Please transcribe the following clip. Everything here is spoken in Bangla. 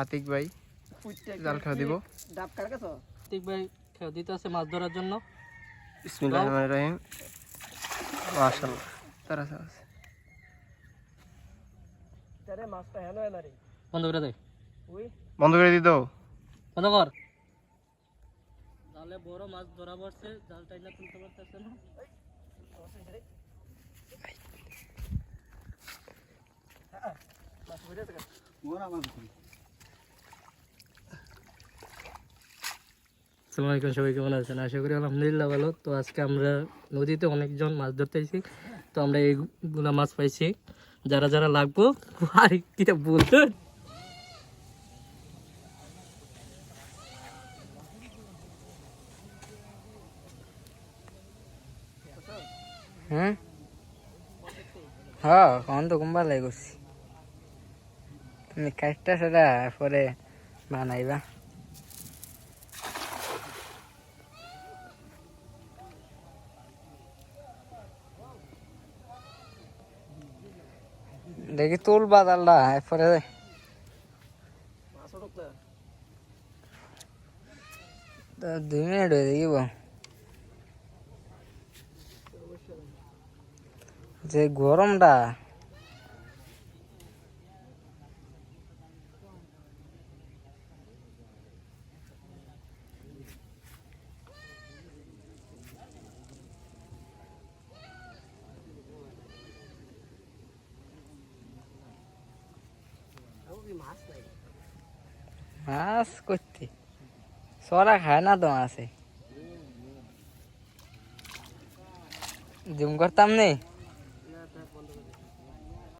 আতিক ভাই জাল খাওয়া দিব। ডাব কার কাছে? ঠিক ভাই খেয়ে দিতে আছে মাছ ধরার জন্য। বিসমিল্লাহ রহমান রহিম। মাশাল্লাহ তারা আছে তারে মাছটা হেন না রে। বন্ধ করে দে। ওই বন্ধ করে দিত বন্ধ কর। জালে বড় মাছ ধরা পড়ছে জাল টাইনা তুলতে পারতেছে না। মাছ ধরে আছে আসসালামু আলাইকুম, সবাই কেমন আছেন? আশা করি আলহামদুলিল্লাহ ভালো। তো আজকে আমরা নদীতে অনেকজন মাছ ধরতে এসেছি তো আমরা এইগুলা মাছ পাইছি। যারা যারা লাগবো, আর কিটা বলতো হুম হ্যাঁ কখন তো কুম্বা লাই করছি তুমি কাজটা সেটা পরে বানাইবা। দেখি তুলবা দালটা এরপরে দুই মিনিট হয়ে দেখিব যে গরমটা। মাছ করতে সরা খায় না তো মাছে জুম করতাম নেই